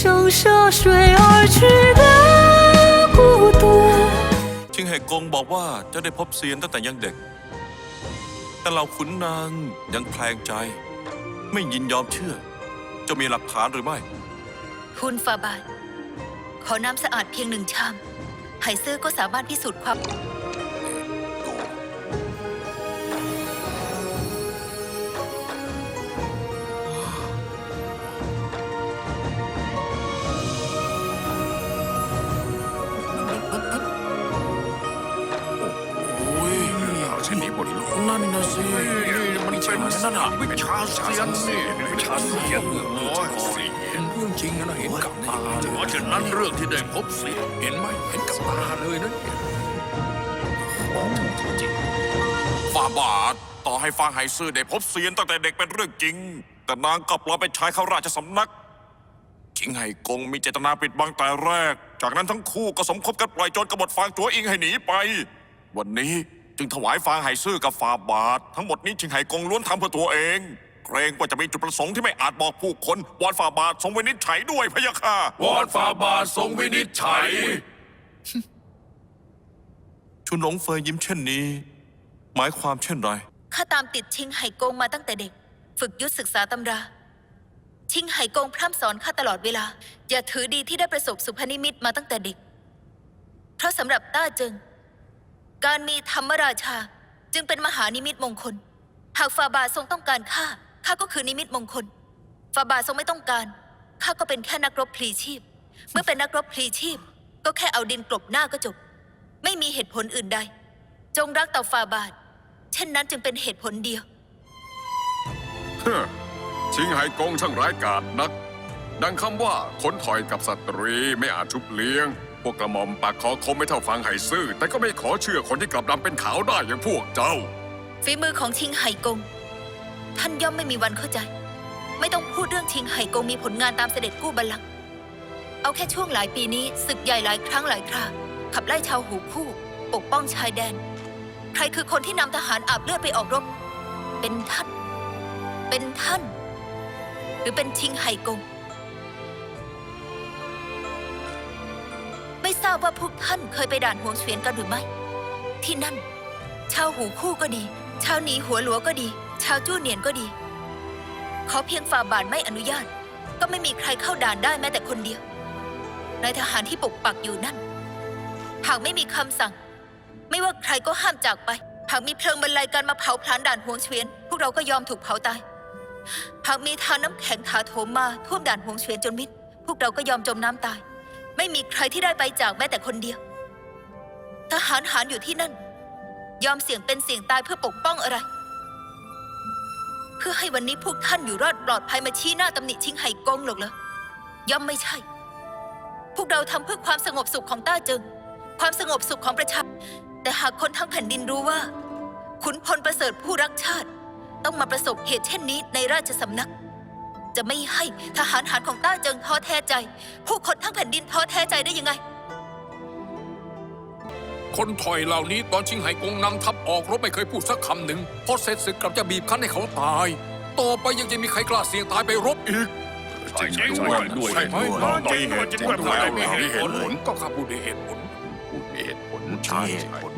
生涉水而去的孤独。 ชิงเหกงบอกว่าจะได้พบเซียนตั้งแต่ยังเด็ก แต่เราขุนนางยังแคลงใจ ไม่ยินยอมเชื่อ จะมีหลักฐานหรือไม่ ทูลฝ่าบาท ขอน้ำสะอาดเพียงหนึ่งชาม ไห่ซื่อก็สามารถพิสูจน์ความ นี้บนโลกนั่นนะสิมันเป็นนั่นอะวิชาเซียนนี่วิชาเซียนโอ้ยเห็นเรื่องจริงนะเห็นกับตาเลยเพราะฉะนั้นเรื่องที่ได้พบเสียเห็นไหมเห็นกับตาเลยนั่นฝ่าบาทต่อให้ฟางไห่ซื่อได้พบเซียนตั้งแต่เด็กเป็นเรื่องจริง แต่นางกลับปลอมเป็นชายเข้าราชสำนักชิงไห่กงมีเจตนาปิดบังแต่แรก จากนั้นทั้งคู่ก็สมคบกันปล่อยโจรกบฏฟางจัวอิงให้หนีไป วันนี้ จึงถวายฟางไห่ซื่อกับฟาบาท ทั้งหมดนี้ชิงไห่กงล้วนทำเพื่อตัวเอง เกรงว่าจะมีจุดประสงค์ที่ไม่อาจบอกผู้คนวอนฟาบาททรงวินิจฉัยด้วยพะยะค่ะ วอนฝ่าบาททรงวินิจฉัย ชุนหลงเฟยยิ้มเช่นนี้ หมายความเช่นไร ข้าตามติดชิงไห่กงมาตั้งแต่เด็ก ฝึกยุทธศึกษาตำรา ชิงไห่กงพร่ำสอนข้าตลอดเวลา อย่าถือดีที่ได้ประสบสุพนิมิตมาตั้งแต่เด็ก เพราะสำหรับต้าเจิง การมีธรรมราชา จึงเป็นมหานิมิตมงคล หากฟาบาทรงต้องการข้าข้าก็คือนิมิตมงคล ฟาบาทรงไม่ต้องการข้าก็เป็นแค่นักรบพลีชีพ เมื่อเป็นนักรบพลีชีพ ก็แค่เอาดินกลบหน้าก็จบ ไม่มีเหตุผลอื่นใด จงรักต่อฟาบาท เช่นนั้นจึงเป็นเหตุผลเดียว เฮ้อชิงไห่กงช่างร้ายกาจนัก ดังคำว่าคนถอยกับสตรีไม่อาจชุบเลี้ยง พวกกระหม่อมปากคอคมไม่เท่าฟังไห่ซื่อ แต่ก็ไม่ขอเชื่อคนที่กลับดำเป็นขาวได้อย่างพวกเจ้า ฝีมือของชิงไห่กง ท่านย่อมไม่มีวันเข้าใจ ไม่ต้องพูดเรื่องชิงไห่กงมีผลงานตามเสด็จกู้บัลลังก์เอาแค่ช่วงหลายปีนี้ศึกใหญ่หลายครั้งหลายคราขับไล่ชาวหูคู่ ปกป้องชายแดน ใครคือคนที่นำทหารอาบเลือดไปออกรบ เป็นท่าน เป็นท่าน หรือเป็นชิงไห่กง ราบว่าพวกท่านเคยไปด่านหวงเฉวียนกันหรือไม่ ที่นั่น ชาวหูคู่ก็ดี ชาวหนีหัวหลัวก็ดี ชาวจู้เนียนก็ดี ขอเพียงฝ่าบาทไม่อนุญาต ก็ไม่มีใครเข้าด่านได้แม้แต่คนเดียวนายทหารที่ปกปักอยู่นั่น หากไม่มีคำสั่ง ไม่ว่าใครก็ห้ามจากไป หากมีเพลิงบรรลัยการมาเผาพลานด่านหวงเฉวียน พวกเราก็ยอมถูกเผาตาย หากมีทานน้ำแข็งถาโถมมาท่วมด่านหวงเฉวียนจนมิด พวกเราก็ยอมจมน้ำตาย ไม่มีใครที่ได้ไปจากแม้แต่คนเดียว ทหารหารอยู่ที่นั่น ยอมเสี่ยงเป็นเสี่ยงตายเพื่อปกป้องอะไร เพื่อให้วันนี้พวกท่านอยู่รอดปลอดภัยมาชี้หน้าตำหนิชิงไห่กงหรอกเหรอย่อมไม่ใช่ พวกเราทำเพื่อความสงบสุขของต้าเจิง ความสงบสุขของประชา แต่หากคนทั้งแผ่นดินรู้ว่า ขุนพลประเสริฐผู้รักชาติ ต้องมาประสบเหตุเช่นนี้ในราชสำนัก จะไม่ให้ทหารหารของต้าเจิงท้อแท้ใจ ผู้คนทั้งแผ่นดินท้อแท้ใจได้ยังไง คนถอยเหล่านี้ตอนชิงไห่กงนำทัพออกรบไม่เคยพูดสักคำหนึ่งพอเสร็จศึกกลับจะบีบคั้นให้เขาตาย ต่อไปยังจะมีใครกล้าเสี่ยงตายไปรบอีกจริงด้วยด้วยใช่ไหมด้วยจริงด้วยจริงด้วยด้วยมีเหตุผลก็ข้าพูดด้วยเหตุผลพูดมีเหตุผลใช่ใช่ผล